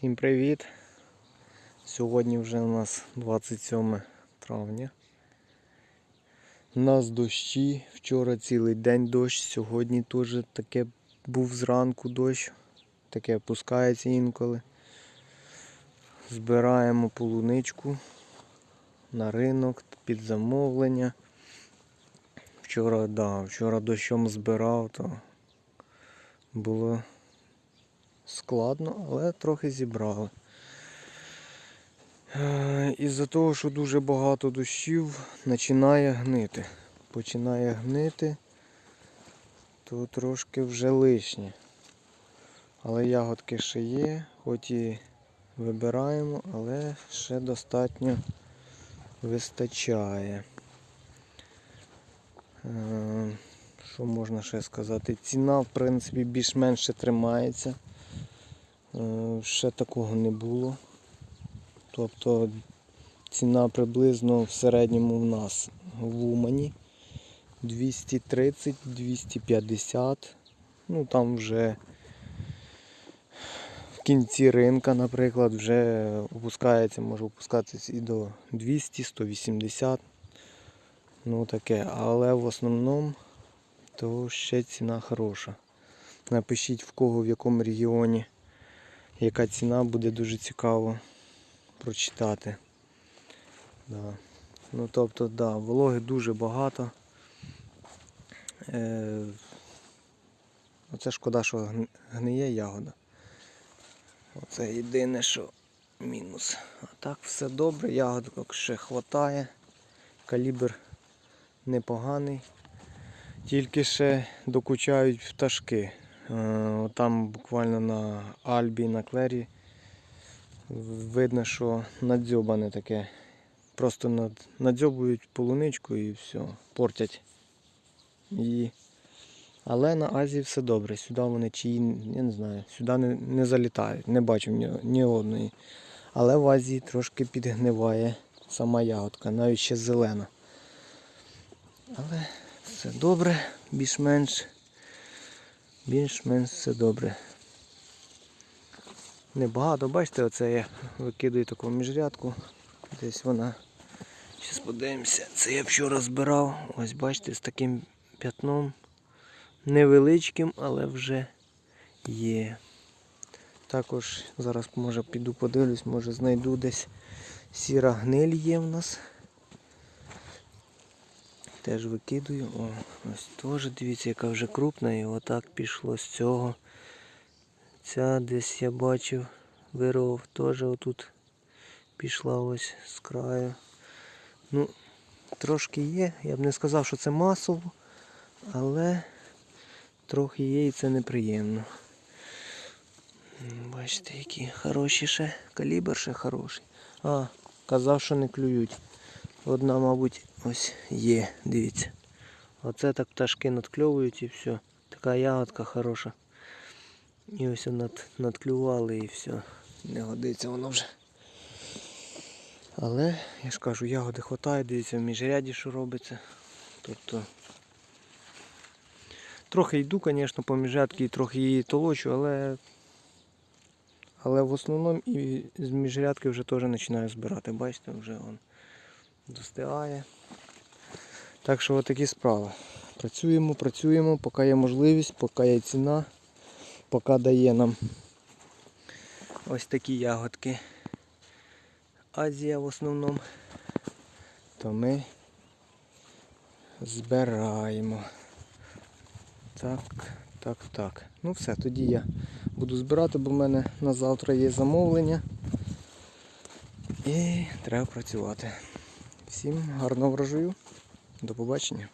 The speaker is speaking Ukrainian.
Всім привіт! Сьогодні вже у нас 27 травня. У нас дощі, вчора цілий день дощ, сьогодні теж таке був зранку дощ, таке опускається інколи. Збираємо полуничку на ринок під замовлення. Вчора, да, вчора дощом збирав, то було складно, але трохи зібрали. Е, Із-за того, що дуже багато дощів, починає гнити. Починає гнити, то трошки вже лишнє. Але ягодки ще є, хоч і вибираємо, але ще достатньо вистачає. Е, Що можна ще сказати? Ціна, в принципі, більш-менш ще тримається. Е, Ще такого не було. Тобто ціна приблизно в середньому в нас в Умані 230-250. Ну там вже в кінці ринка, наприклад, вже опускається, може опускатися і до 200-180. Ну таке, але в основному то ще ціна хороша. Напишіть в кого в якому регіоні яка ціна буде дуже цікаво прочитати. Да. Ну тобто, да, вологи дуже багато. Е, Оце шкода, що гниє ягода. Оце єдине, що мінус. А так все добре, ягодок ще хватає. Калібр непоганий. Тільки ще докучають пташки. Е, Там буквально на Альбі, на Клері видно, що надзьобане таке. Просто над, надзьобують полуничку і все, портять її. Але на Азії все добре. Сюди вони чи я не знаю, сюди не, не залітають, не бачив ні, ні одної. Але в Азії трошки підгниває сама ягодка, навіть ще зелена. Але все добре, більш-менш. Більш-менш все добре. Небагато, бачите, оце я викидаю таку міжрядку. Десь вона. Зараз подивимося. Це я вчора збирав. Ось бачите, з таким п'ятном. Невеличким, але вже є. Також зараз може піду подивлюсь, може знайду десь сіра гниль є в нас. Теж викидую. О, ось теж дивіться, яка вже крупна і отак пішло з цього. Ця десь я бачив, вирвав, теж отут пішла ось з краю. Ну, трошки є. Я б не сказав, що це масово, але трохи є і це неприємно. Бачите, які хороші ще. Калібр ще хороший. А, казав, що не клюють. Одна, мабуть, ось є, дивіться. Оце так пташки надкльовують і все. Така ягодка хороша. І ось над, надклювали і все. Не годиться воно вже. Але, я ж кажу, ягоди хватає, дивіться, в міжряді що робиться. Тобто трохи йду, звісно, по міжрядки і трохи її толочу, але але в основному і з міжрядки вже теж починаю збирати. Бачите, вже он достигає. Так що отакі справи. Працюємо, працюємо, поки є можливість, поки є ціна, поки дає нам ось такі ягодки. Азія в основному, то ми збираємо. Так, так, так. Ну все, тоді я буду збирати, бо в мене на завтра є замовлення. І треба працювати. Всім гарного врожаю. До побачення.